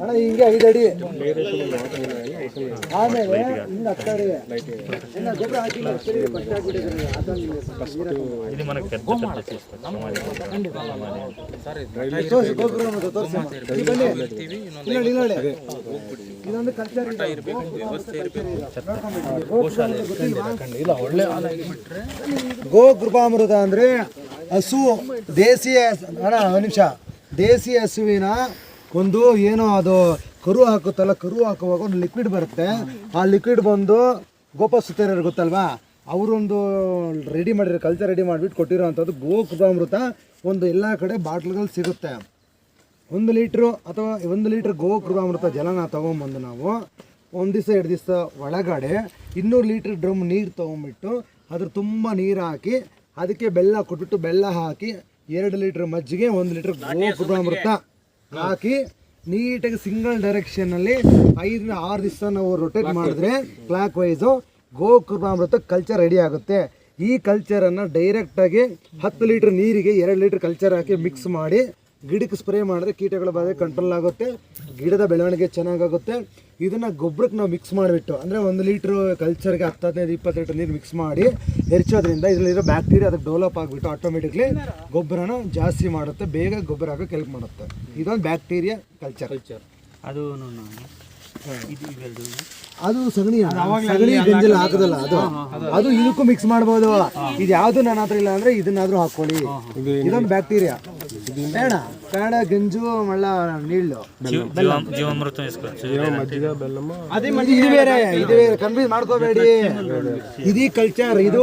ಅಣ್ಣ ಹಿಂಗೆ ಅಡಿ ಆಮೇಲೆ ಅಡಿ ಗೊಬ್ಬರ ಗೊಬ್ಬರ ಗೋ ಕೃಪಾಮೃತ ಅಂದ್ರೆ ಹಸು ದೇಸಿ ಅಣ್ಣ, ಒಂದು ನಿಮಿಷ. ದೇಸಿ ಹಸುವಿನ ಒಂದು ಏನೋ ಅದು ಕರು ಹಾಕುತ್ತಲ್ಲ, ಕರು ಹಾಕುವಾಗ ಒಂದು ಲಿಕ್ವಿಡ್ ಬರುತ್ತೆ. ಆ ಲಿಕ್ವಿಡ್ ಬಂದು ಗೋಪ ಸುತ್ತೇರ ಗೊತ್ತಲ್ವಾ? ಅವರೊಂದು ರೆಡಿ ಮಾಡಿರೋ ಕಲ್ಚರ್ ರೆಡಿ ಮಾಡಿಬಿಟ್ಟು ಕೊಟ್ಟಿರೋವಂಥದ್ದು ಗೋ ಕೃಪಾಮೃತ ಒಂದು ಎಲ್ಲ ಕಡೆ ಬಾಟ್ಲ್ಗಳು ಸಿಗುತ್ತೆ. ಒಂದು ಲೀಟ್ರು ಅಥವಾ ಒಂದು ಲೀಟ್ರ್ ಗೋ ಕೃಪಾಮೃತ ಜಲನ ತೊಗೊಂಬಂದು ನಾವು ಒಂದು ದಿವಸ, ಎರಡು ದಿವಸ ಒಳಗಡೆ ಇನ್ನೂರು ಲೀಟ್ರ್ ಡ್ರಮ್ ನೀರು ತೊಗೊಂಬಿಟ್ಟು ಅದ್ರ ತುಂಬ ನೀರು ಹಾಕಿ ಅದಕ್ಕೆ ಬೆಲ್ಲ ಕೊಟ್ಬಿಟ್ಟು ಬೆಲ್ಲ ಹಾಕಿ ಎರಡು ಲೀಟ್ರ್ ಮಜ್ಜಿಗೆ ಒಂದು ಲೀಟ್ರ್ ಗೋಕುಟಾಮೃತ ಹಾಕಿ ನೀಟಾಗಿ ಸಿಂಗಲ್ ಡೈರೆಕ್ಷನಲ್ಲಿ ಐದರಿಂದ ಆರು ದಿವಸ ನಾವು ರೊಟೇಟ್ ಮಾಡಿದ್ರೆ clockwise go Krupamrutha culture ready ಆಗುತ್ತೆ. ಈ ಕಲ್ಚರನ್ನು ಡೈರೆಕ್ಟಾಗಿ ಹತ್ತು ಲೀಟ್ರ್ ನೀರಿಗೆ ಎರಡು ಲೀಟ್ರ್ ಕಲ್ಚರ್ ಹಾಕಿ ಮಿಕ್ಸ್ ಮಾಡಿ ಗಿಡಕ್ಕೆ ಸ್ಪ್ರೇ ಮಾಡಿದ್ರೆ ಕೀಟಗಳ ಬಾಧೆ ಕಂಟ್ರೋಲ್ ಆಗುತ್ತೆ. ಗಿಡದ ಬೆಳವಣಿಗೆ ಚೆನ್ನಾಗಾಗುತ್ತೆ. ಇದನ್ನು ಗೊಬ್ಬರಕ್ಕೆ ನಾವು ಮಿಕ್ಸ್ ಮಾಡಿಬಿಟ್ಟು, ಅಂದರೆ ಒಂದು ಲೀಟ್ರ್ ಕಲ್ಚರ್ಗೆ ಹತ್ತು ಹದಿನೈದು ಇಪ್ಪತ್ತು ಲೀಟರ್ ನೀರು ಮಿಕ್ಸ್ ಮಾಡಿ ಹೆರಚೋದ್ರಿಂದ ಇದರಲ್ಲಿರೋ ಬ್ಯಾಕ್ಟೀರಿಯಾ ಅದಕ್ಕೆ ಡೆವಲಪ್ ಆಗಿಬಿಟ್ಟು ಆಟೋಮೆಟಿಕ್ಲಿ ಗೊಬ್ಬರನ ಜಾಸ್ತಿ ಮಾಡುತ್ತೆ, ಬೇಗ ಗೊಬ್ಬರ ಹಾಕೋಕೆ ಹೆಲ್ಪ್ ಮಾಡುತ್ತೆ. ಇದೊಂದು ಬ್ಯಾಕ್ಟೀರಿಯಾ ಕಲ್ಚರ್ ಅದು ಇದು ಇವೆರಡು ಅದು ಸಗಣಿ ಸಗಣಿ ಗಂಜಲ ಹಾಕದಲ್ಲ ಅದು. ಅದು ಇದಕ್ಕೂ ಮಿಕ್ಸ್ ಮಾಡ್ಬೋದು. ಇದು ಯಾವುದು ನನ್ನ ಹತ್ರ ಇಲ್ಲ ಅಂದ್ರೆ ಇದನ್ನಾದ್ರೂ ಹಾಕೊಳ್ಳಿ ಇದೊಂದು ಬ್ಯಾಕ್ಟೀರಿಯಾ ಬೇಡ ಬೇಡ ಗಂಜು ಮಳ್ಳ ನೀಳು ಇದು ಬೇರೆ ಇದು ಬೇರೆ. ಕನ್ಫ್ಯೂಸ್ ಮಾಡ್ಕೋಬೇಡಿ. ఇది ಕಲ್ಚರ್ ಇದು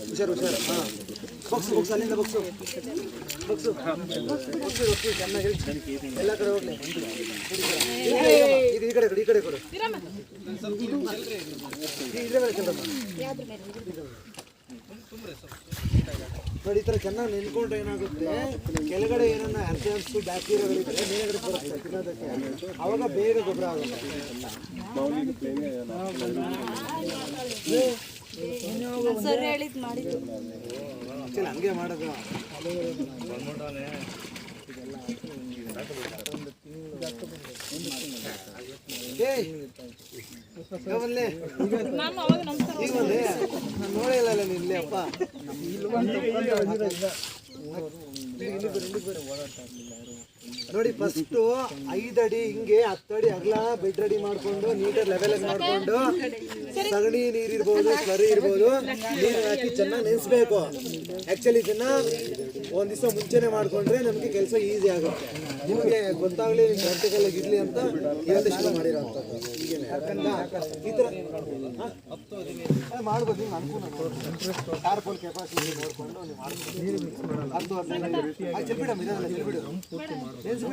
ಹುಷಾರು ಹುಷಾರು. ಹಾಂ. ಬಗ್ಸು ಬಗ್ಸು ಅಲ್ಲಿಂದ ಬಗ್ಸು ಬಗ್ಸು ಚೆನ್ನಾಗಿ ಎಲ್ಲ ಕಡೆ ಹೋಗ್ಲಿ. ಇದು ಈ ಕಡೆ ಕೊಡು, ಈ ಕಡೆ ಕೊಡು. ಇದ್ರ ನೋಡಿ ಚೆನ್ನಾಗಿ ನಿಂತ್ಕೊಂಡ್ರೆ ಏನಾಗುತ್ತೆ? ಕೆಳಗಡೆ ಏನನ್ನ ಆರ್ಗ್ಯಾನ್ಸು ಬ್ಯಾಕ್ಟೀರಿಯಾಗಳಿದ್ರೆ ಮೇಲ್ಗಡೆ ಬರುತ್ತೆ. ತಿನ್ನೋದಕ್ಕೆ. ಅವಾಗ ಬೇಗ ಗೊಬ್ಬರ ಆಗುತ್ತೆ. ಹಂಗೆ ಮಾಡೋದು. ಏಯ್, ಯಾವಲ್ಲೇ? ನಾನು ಅವಾಗ ನಮಸ್ಕಾರ ಈಗ ಬಂದೆ? ನಾನ್ ನೋಡೇ ಇಲ್ಲ ಅಪ್ಪ ನೋಡಿ ಫಸ್ಟು ಐದು ಅಡಿ ಹಿಂಗೆ ಹತ್ತಡಿ ಅಡಿ ಅಗಲ ಬೆಡ್ ರೆಡಿ ಮಾಡ್ಕೊಂಡು ನೀಟಾಗಿ ಲೆವೆಲ್ ಮಾಡ್ಕೊಂಡು ಸಗಣಿ ನೀರು ಇರ್ಬೋದು ಸರಿ ಇರ್ಬೋದು ನೀರು ಹಾಕಿ ಚೆನ್ನಾಗಿ ನೆನೆಸ್ಬೇಕು ಆ್ಯಕ್ಚುಲಿ ಇದನ್ನ ಒಂದು ದಿವಸ ಮುಂಚೆನೆ ಮಾಡ್ಕೊಂಡ್ರೆ ನಮಗೆ ಕೆಲಸ ಈಸಿ ಆಗುತ್ತೆ ನಿಮಗೆ ಗೊತ್ತಾಗಲಿ ಪ್ರಾಕ್ಟಿಕಲ್ ಇರಲಿ ಅಂತ ಹೀಗೇನೆ. ಯಾಕಂದ್ರೆ ಈ ಥರ ಮಾಡ್ಬೋದು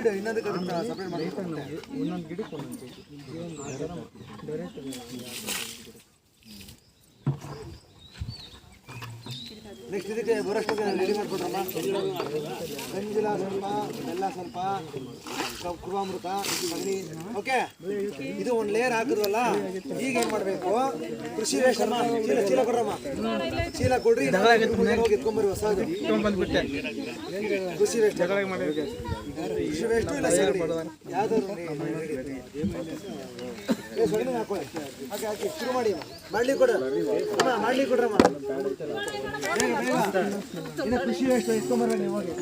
ಇನ್ನೊಂದಕ್ಕೆ ನೆಕ್ಸ್ಟ್ ಇದಕ್ಕೆ ಬರೋಷ್ಟು ರೆಡಿ ಮಾಡ್ಕೊಡ್ರಮ್ಮ ಗಂಜಿಲ ಸ್ವಲ್ಪ ಬೆಲ್ಲ ಸ್ವಲ್ಪ ಕುರುವಾಮೃತ ಸಗಣಿ ಓಕೆ ಇದು ಒಂದು ಲೇಯರ್ ಹಾಕಿದ್ವಲ್ಲ ಈಗ ಏನ್ ಮಾಡಬೇಕು? ಕೃಷಿ ವೇಷಮ್ಮ ಚೀಲ ಚೀಲ ಕೊಡ್ರಮ್ಮ. ಚೀಲ ಕೊಡ್ರಿ ಹೋಗಿ ಎತ್ಕೊಂಬರ್ರಿ ಹೊಸದು ಕೃಷಿ ವೇಸ್ಟ್ ಕೃಷಿ ವೇಸ್ಟ್ ಇಲ್ಲ ಯಾವ್ದಾದ್ರು ಶುರು ಮಾಡಿ. ಮಾಡ್ಲಿ ಕೊಡು ಮಾಡ್ಲಿ ಕೊಡ್ರಮ್ಮ ಕೃಷಿ ವೇಸ್ಟ್ ಎತ್ಕೊಂಬರ್ರಿ ನೀವು ಹೋಗಿ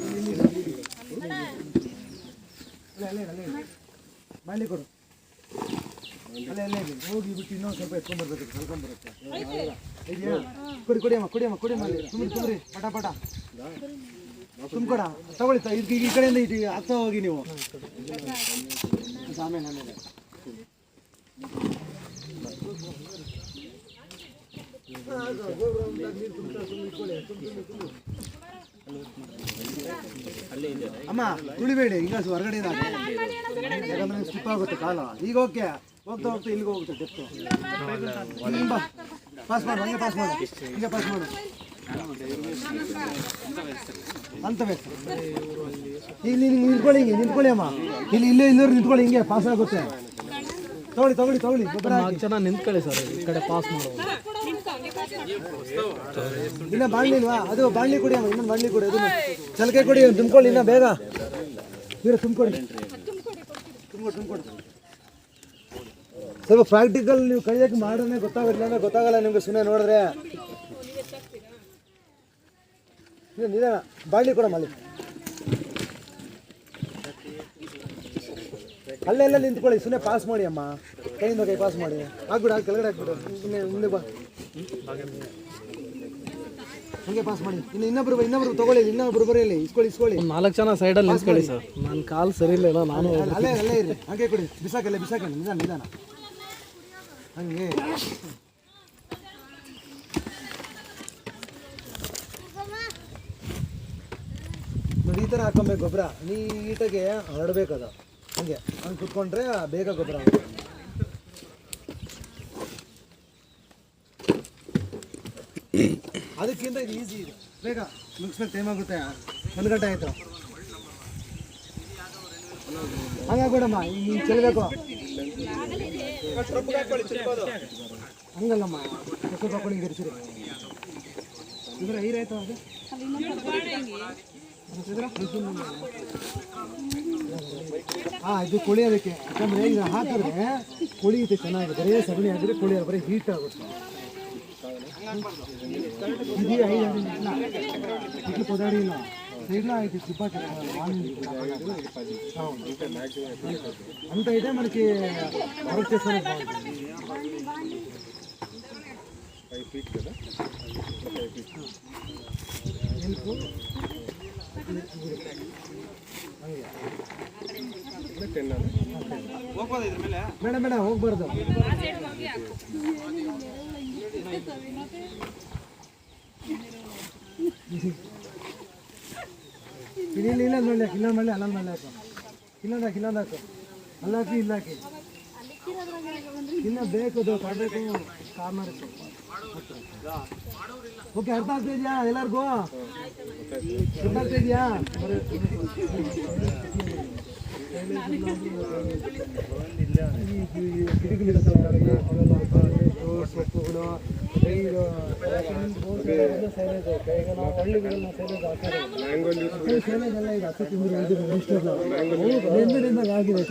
ಮಾಡ್ಲಿ ಕೊಡು. ಅಲ್ಲೇ ಅಲ್ಲೇ ಹೋಗಿ ಬಿಟ್ಟು ಇನ್ನೊಂದು ಸ್ವಲ್ಪ ಎತ್ಕೊಂಡ್ಬರ್ಬೇಕು ಕಲ್ಕೊಂಡ್ಬರುತ್ತೆ ಇದೆಯಾ ಕೊಡಿ ಕೊಡಿಯಮ್ಮ ಕೊಡಿಯಮ್ಮ ಕೊಡಿಯಮ್ಮ ಅಲ್ಲಿ ತುಂಬ್ರಿ ಪಟ ಪಟ. ತುಂಬ್ಕೊಡ ತಗೊಳ್ಳಿ ಇದಕ್ಕೆ ಈ ಕಡೆಯಿಂದ ಇದು ಹಾಕ್ತಾ ಹೋಗಿ ನೀವು. ಆಮೇಲೆ ಆಮೇಲೆ. ಅಮ್ಮ, ತುಳಿಬೇಡಿ, ಈಗ ಹೊರಗಡೆ ಯಾಕಂದ್ರೆ ಸ್ಲಿಪ್ ಆಗುತ್ತೆ ಕಾಲ. ಈಗ ಓಕೆ ಹೋಗ್ತಾ ಹೋಗ್ತಾ ಇಲ್ಲಿಗೆ ಹೋಗುತ್ತೆ ಡೆಪ್ತು ಪಾಸ್ ಮಾಡು, ಹಂಗೆ ಪಾಸ್ ಮಾಡು. ಹಿಂಗೆ ಪಾಸ್ ಮಾಡು. ಅಂತ ಬೇಕು ಇಲ್ಲಿ ನಿಂತ್ಕೊಳ್ಳಿ ಹಿಂಗೆ, ನಿಂತ್ಕೊಳ್ಳಿ ಅಮ್ಮ. ಇಲ್ಲಿ, ಇಲ್ಲೇ ಇಲ್ಲವ್ರು ನಿಂತ್ಕೊಳ್ಳಿ, ಹಿಂಗೆ ಪಾಸ್ ಆಗುತ್ತೆ. ತಗೊಳ್ಳಿ ತಗೊಳ್ಳಿ ತಗೊಳ್ಳಿ ಗೊಬ್ಬರ ಜನ ನಿಂತ್ಕೊಳ್ಳಿ ಸರ್ ಈ ಕಡೆ ಪಾಸ್ ಮಾಡೋದು ಇನ್ನ ಬಾಣ್ಲಿ ಇಲ್ವಾ? ಅದು ಬಾಣ್ಲಿ ಕೊಡಿ ಅಮ್ಮ ಇನ್ನೊಂದು ಬಾಣ್ಲಿ ಕೊಡಿ ಅದನ್ನು ಚಲಕೆ ಕೊಡಿ ತುಂಬ್ಕೊಳ್ಳಿ ಇನ್ನ ಬೇಗ. ಇವ್ರ ತುಂಬ್ಕೊಡಿ ತುಂಬ್ಕೊಡಿ ತುಂಬ್ಕೊಡಿ ಸ್ವಲ್ಪ ಪ್ರಾಕ್ಟಿಕಲ್ ನೀವು ಕೈಯಕ್ಕೆ ಮಾಡೋದೇ ಗೊತ್ತಾಗಲ್ಲ ಅಂದ್ರೆ ಗೊತ್ತಾಗಲ್ಲ ನಿಮ್ಗೆ ಸುಮ್ಮನೆ ನೋಡಿದ್ರೆ. ನಿಧಾನ ಬಾಣ್ಲಿ ಕೊಡಮ್ಮ ಅಲ್ಲಿ. ಅಲ್ಲೆಲ್ಲ ನಿಂತ್ಕೊಳ್ಳಿ. ಸುಮ್ಮನೆ ಪಾಸ್ ಮಾಡಿ ಅಮ್ಮ. ಕೈಯಿಂದ ಕೈ ಪಾಸ್ ಮಾಡಿ. ಆಗ್ಬಿಡು ಆಗ ಕೆಳಗಡೆ ಹಾಕ್ಬಿಡು. ಸುಮ್ಮನೆ ಮುಂದೆ ಬಾ. ಹಂಗೆ ಪಾಸ್ ಮಾಡಿ. ಇನ್ನು ಇನ್ನೊಬ್ರು ಇನ್ನೊಬ್ರು ತಗೊಳ್ಳಿ ಇನ್ನೊಬ್ರು ಬರೀಲಿ ಇಸ್ಕೊಳ್ಳಿ ಇಸ್ಕೊಳ್ಳಿ. ನಾಲ್ಕು ಜನ ಸೈಡಲ್ಲಿ ಇಸ್ಕೊಳ್ಳಿ ಸರ್. ನನ್ನ ಕಾಲು ಸರಿ ಇಲ್ಲ ನಾನು ಅಲ್ಲೇ ಅಲ್ಲೇ ಇರಿ. ಹಂಗೆ ಕೊಡಿ. ಬಿಸಾಕಲ್ಲ ಬಿಸಾಕಲ್ಲ. ನಿಧಾನ ನಿಧಾನ. ಹಂಗೆ. ಈ ಥರ ಹಾಕೊಬೇಕು ಗೊಬ್ಬರ ನೀಟಾಗಿ ಹರಡ್ಬೇಕದು ಅದು ಹಂಗೆ. ಹಂಗೆ ಕುತ್ಕೊಂಡ್ರೆ ಬೇಗ ಗೊಬ್ಬರ ಆಗುತ್ತೆ. ಅದಕ್ಕಿಂತ ಇದು ಈಸಿ ಇದೆ. ಬೇಗ ಮುಗಿಸ್ಬೇಕು ಟೈಮ್ ಆಗುತ್ತೆ. ಒಂದು ಗಂಟೆ ಆಯಿತು. ಹಂಗಾಗ್ಬೇಡಮ್ಮ ನೀನು ಚೆಲ್ಲಬೇಕು ಹಂಗಲ್ಲಮ್ಮ ಸ್ವಲ್ಪ ಹಾಕೊಂಡು ಹಿಂಗೆ ಇರಿಸಿರಿ. ಇದ್ರೆ ಐರಾಯ್ತು ಅದು? ಹಾಂ ಇದು ಕೊಳಿಯೋದಕ್ಕೆ ಯಾಕಂದ್ರೆ ಈಗ ಹಾಕಿದ್ರೆ ಕೊಳಿಯುತ್ತೆ ಚೆನ್ನಾಗಿ ಬರೀ ಸಗಣಿ ಹಾಕಿದ್ರೆ ಕೊಳಿಯೋದು ಬರೀ ಹೀಟ್ ಆಗುತ್ತೆ ಇದು ಐದು ಇಲ್ಲ ಇಡ್ಲಿ ಪದಾರ್ಥ ಇಲ್ಲ సైడ్లో అయితే తుపాకి అంత అయితే మనకి వర్క్ చేసుకోవడానికి బాగుంటుంది ఎలుపు ಮೇಡಮ್ ಮೇಡಮ್, ಹೋಗ್ಬಾರ್ದು. ಇಲ್ಲಿ, ಇಲ್ಲ ಇಲ್ಲ ನೋಡಿ ಇಲ್ಲ ಮಾಡಿ ಅಲ್ಲ ಮಾಡಿ ಹಾಕು. ಇಲ್ಲೊಂದು ಹಾಕಿ ಇಲ್ಲೊಂದು ಹಾಕು. ಅಲ್ಲ ಹಾಕಿ, ಇಲ್ಲ ಹಾಕಿ. ಇನ್ನ ಬೇಕು ಅದು, ತರಬೇಕು. ಕಾರ್ನರ್ ಓಕೆ ಅರ್ಥ ಆಗ್ತಾ ಇದೆಯಾ ಎಲ್ಲರಿಗೂ ಅರ್ಥ ಆಗ್ತಾ ಇದೆಯಾ ಗಿಡಗಳಿರ್ತಾವೆ ಸೊಪ್ಪುಗಳು ಇದು ಸೈಲೇಜ್ ಆಗಿದೆ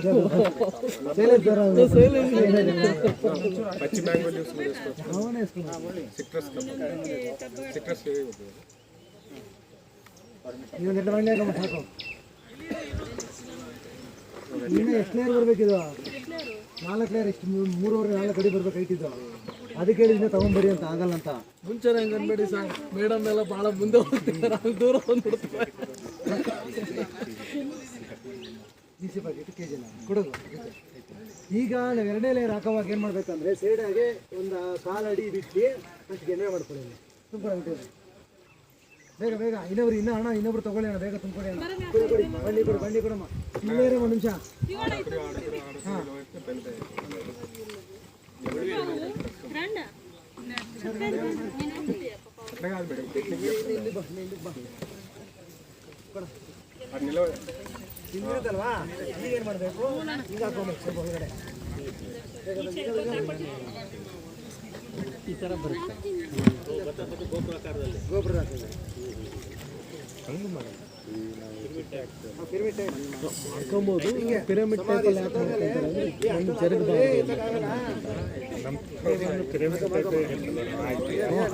ಎಷ್ಟು ಲೇಯರ್ ಬರ್ಬೇಕಿದು ನಾಲ್ಕು ಲೇಯರ್ ಎಷ್ಟು ಮೂ- ಮೂರುವರೆ, ನಾಲ್ಕು ಅಡಿ ಬರ್ಬೇಕು ಐಟಿದ್ದು ಅದಕ್ಕೆ ಹೇಳಿದ್ರೆ ತಗೊಂಬರಿ ಅಂತ ಆಗಲ್ಲ ಅಂತ. ಮುಂಚೆ ಹೆಂಗೆ ಅನ್ಬೇಡಿ ಸರ್. ಮೇಡಮ್ ಎಲ್ಲ ಭಾಳ ಮುಂದೆ ಹೋಗ್ತಿದ್ದಾರೆ. ದೂರ ಬಂದ್ಬಿಡ್ತಾರೆ ಬಿಸಿ ಪ್ಯಾಕೆಟ್ ಕೆ ಜಿನ ಕೊಡೋದು. ಈಗ ನಾವು ಎರಡನೇ ಲೇಯರ್ ಹಾಕೋವಾಗ ಏನು ಮಾಡ್ಬೇಕಂದ್ರೆ ಸೈಡಾಗೆ ಒಂದು ಕಾಲು ಅಡಿ ಬಿಟ್ಟು ಅಷ್ಟು ಗೆಣ್ಣೆ ಮಾಡ್ಕೊಳ್ಳಿ. ತುಂಬ್ಕೊಂಡು ಬೇಗ ಬೇಗ. ಇನ್ನೊಬ್ರು ಇನ್ನೂ ಹಣ ಇನ್ನೊಬ್ರು ತಗೊಳ್ಳಿ ಅಣ್ಣ. ಬೇಗ ತುಂಬಿಕೊಡಿ ಅಣ್ಣ. ಬನ್ನಿ ಕೊಡಿ ಬಂಡಿ ಕೊಡು ಬಂಡಿ ಕೊಡಮ್ಮ. ಇಲ್ಲೇ ಇರಿ ಒಂದು ನಿಮಿಷ. ಹಾಂ. ಮಾಡಬೇಕು ಈಗ ಈ ಥರ ಬರುತ್ತೆ. ಗೋಪುರ ಪಿರಮಿಡ್ ಟೈಪ್ ಪಿರಮಿಡ್ ಟೈಪಲ್ಲಿ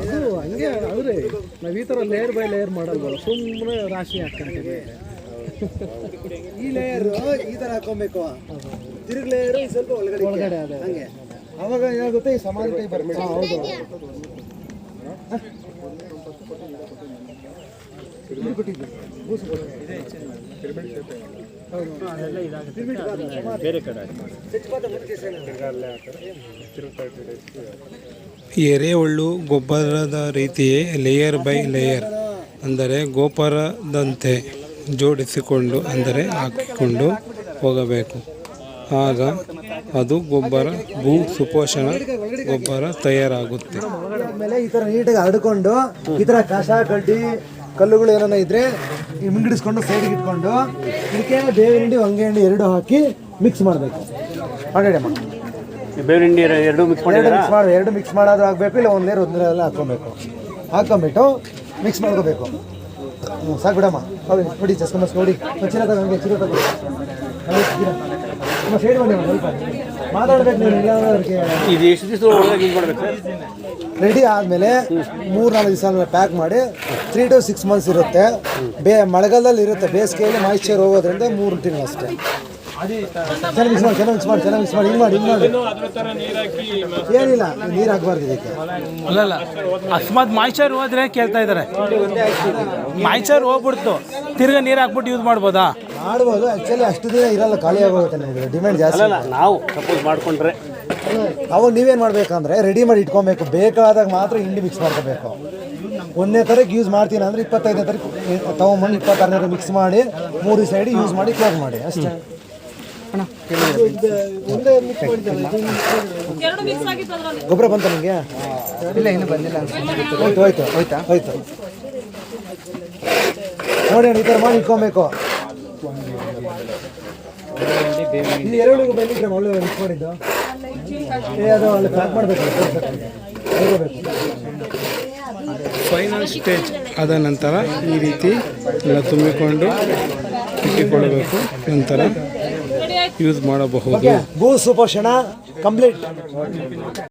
ಅದು ಹಂಗೆ ಅವ್ರಿ ನಾವು ಈ ಥರ ಲೇಯರ್ ಬೈ ಲೇಯರ್ ಮಾಡಲ್ವಲ್ಲ ಸುಮ್ಮನೆ ರಾಶಿ ಹಾಕ್ಕೊಂತೀವಿ ಈ ಲೇಯರ್ ಈ ತರ ಹಾಕೊಬೇಕು ತಿರುಗ್ ಲೇಯರ್ ಸ್ವಲ್ಪ ಒಳಗಡೆ ಅದೇ ಹಂಗೆ. ಅವಾಗ ಏನಾಗುತ್ತೆ ಈ ಸಮಾನ ಟೈಪ್ ಬರ್ಬೇಕು ಹೌದು ಕೊಟ್ಟಿದ್ದು ಬೇರೆ. ಎರೆಹುಳು ಗೊಬ್ಬರದ ರೀತಿಯೇ ಲೇಯರ್ ಬೈ ಲೇಯರ್ ಅಂದರೆ ಗೋಪುರದಂತೆ ಜೋಡಿಸಿಕೊಂಡು ಅಂದರೆ ಹಾಕಿಕೊಂಡು ಹೋಗಬೇಕು ಆಗ ಅದು ಗೊಬ್ಬರ, ಭೂ ಸುಪೋಷಣ ಗೊಬ್ಬರ ತಯಾರಾಗುತ್ತೆ ಈ ತರ ನೀಟಾಗಿ ಹರಡ್ಕೊಂಡು ಈ ತರ ಕಸ, ಕಡ್ಡಿ ಕಲ್ಲುಗಳು ಏನಾನ ಇದ್ರೆ ಈ ಮಿಂಗಡಿಸ್ಕೊಂಡು ಸೈಡ್ಗೆ ಇಟ್ಕೊಂಡು ಇದಕ್ಕೆ ಬೇವಿನ ಹಿಂಡಿ ಹೊಂಗೆ ಹಿಂಡಿ ಎರಡು ಹಾಕಿ ಮಿಕ್ಸ್ ಮಾಡಬೇಕು. ಮಾಡಿ ಅಮ್ಮ. ಬೇವಿನ ಹಿಂಡಿ ಎರಡು ಮಿಕ್ಸ್ ಎರಡು ಮಿಕ್ಸ್ ಮಾಡಿ ಎರಡು ಮಿಕ್ಸ್ ಮಾಡೋದು ಆಗಬೇಕು ಇಲ್ಲ ಒಂದು ಲೇರ್ ಒಂದು ಲೇರ್ ಎಲ್ಲ ಹಾಕ್ಕೊಬೇಕು. ಹಾಕೊಂಬಿಟ್ಟು ಮಿಕ್ಸ್ ಮಾಡ್ಕೋಬೇಕು. ಹ್ಞೂ ಸಾಕು ಬಿಡಮ್ಮ. ಹೌದು ನೋಡಿ ಚಸ್ಕೊಂಬಸ್ ನೋಡಿ. ಒಂದು ಹಂಗೆ ತಗೋ ಹಂಗೆ ಸೈಡ್ ಬನ್ನಿ ಸ್ವಲ್ಪ ಮಾತಾಡ್ಬೇಕು ನೀವು ಇಲ್ಲ ಇದು ಎಷ್ಟು ದಿವಸ ಒಳಗೆ ಯೂಸ್ ಮಾಡ್ಬೇಕು ರೆಡಿ ಆದಮೇಲೆ ಮೂರು ನಾಲ್ಕು ದಿವಸ ಪ್ಯಾಕ್ ಮಾಡಿ ತ್ರೀ ಟು ಸಿಕ್ಸ್ ಮಂತ್ಸ್ ಇರುತ್ತೆ. ಬೇ ಮಳೆಗಾಲದಲ್ಲಿ ಇರುತ್ತೆ. ಬೇಸಿಗೆಯಲ್ಲಿ ಮಾಯಿಶ್ಚರ್ ಹೋಗೋದ್ರಿಂದ ಮೂರು ತಿಂಗಳು ಅಷ್ಟೇ. ಚೆನ್ನಾಗಿ ಮಿಕ್ಸ್ ಮಾಡಿ ಚೆನ್ನಾಗಿ ಮಿಕ್ಸ್ ಮಾಡಿ ಚೆನ್ನಾಗಿ ಮಿಕ್ಸ್ ಮಾಡಿ ಹಿಂಗೆ ಮಾಡಿ ಹಿಂಗೆ ಮಾಡಿ. ಏನಿಲ್ಲ ನೀರು ಹಾಕ್ಬಾರ್ದು ಇದಕ್ಕೆ. ಅಲ್ಲಲ್ಲ ಅಕಸ್ಮಾತ್ ಮಾಯ್ಚರ್ ಹೋದ್ರೆ ಕೇಳ್ತಾ ಇದ್ದಾರೆ ಮಾಯ್ಚರ್ ಹೋಗ್ಬಿಡ್ತು. ತಿರ್ಗಾ ನೀರು ಹಾಕ್ಬಿಟ್ಟು ಯೂಸ್ ಮಾಡ್ಬೋದಾ? ಮಾಡ್ಬೋದು ಆ್ಯಕ್ಚುಲಿ ಅಷ್ಟು ದಿನ ಇರಲ್ಲ ಖಾಲಿ ಆಗೋಗುತ್ತೆ ನಿಮಗೆ ಡಿಮ್ಯಾಂಡ್ ಜಾಸ್ತಿ. ಅಲ್ಲ ನಾವು ಸಪೋಸ್ ಮಾಡ್ಕೊಂಡ್ರೆ. ಅವಾಗ ನೀವೇನು ಮಾಡಬೇಕಂದ್ರೆ ರೆಡಿ ಮಾಡಿ ಇಟ್ಕೊಬೇಕು. ಬೇಕಾದಾಗ ಮಾತ್ರ ಹಿಂಡಿ ಮಿಕ್ಸ್ ಮಾಡ್ಕೋಬೇಕು. ಒಂದನೇ ತಾರೀಕು ಯೂಸ್ ಮಾಡ್ತೀನಿ ಅಂದರೆ ಇಪ್ಪತ್ತೈದನೇ ತಾರೀಕು ತಗೊಂಬಂದು ಇಪ್ಪತ್ತಾರನೇ ತಾರೀಕು ಮಿಕ್ಸ್ ಮಾಡಿ ಮೂರು ಸೈಡ್ ಯೂಸ್ ಮಾಡಿ ಕ್ಲೋಸ್ ಮಾಡಿ ಅಷ್ಟೇ. ಗೊಬ್ಬರ ಬಂತ ನಿಮಗೆ ಇಲ್ಲ ಇನ್ನು ಬಂದಿಲ್ಲ ಹೋಯ್ತು ಹೋಯ್ತು ಹೋಯ್ತಾ? ಹೋಯ್ತು. ನೋಡಿ ಈ ಥರ ಮಾಡಿ ಇಟ್ಕೊಬೇಕು. ಇದು ಎರಡು ಬಂದಿದ್ರೆ ಒಳ್ಳೆ ಮಿಸ್ ಮಾಡಿದ್ದು ಏ ಅದು ಅಲ್ಲಿ ಪ್ಯಾಕ್ ಮಾಡಬೇಕು. ಫೈನಲ್ ಸ್ಟೇಜ್ ಆದ ನಂತರ ಈ ರೀತಿ ಎಲ್ಲ ತುಂಬಿಕೊಂಡು ಇಟ್ಟುಕೊಳ್ಳಬೇಕು. ನಂತರ ಯೂಸ್ ಮಾಡಬಹುದು. ಭೂ ಸುಪೋಷಣ ಕಂಪ್ಲೀಟ್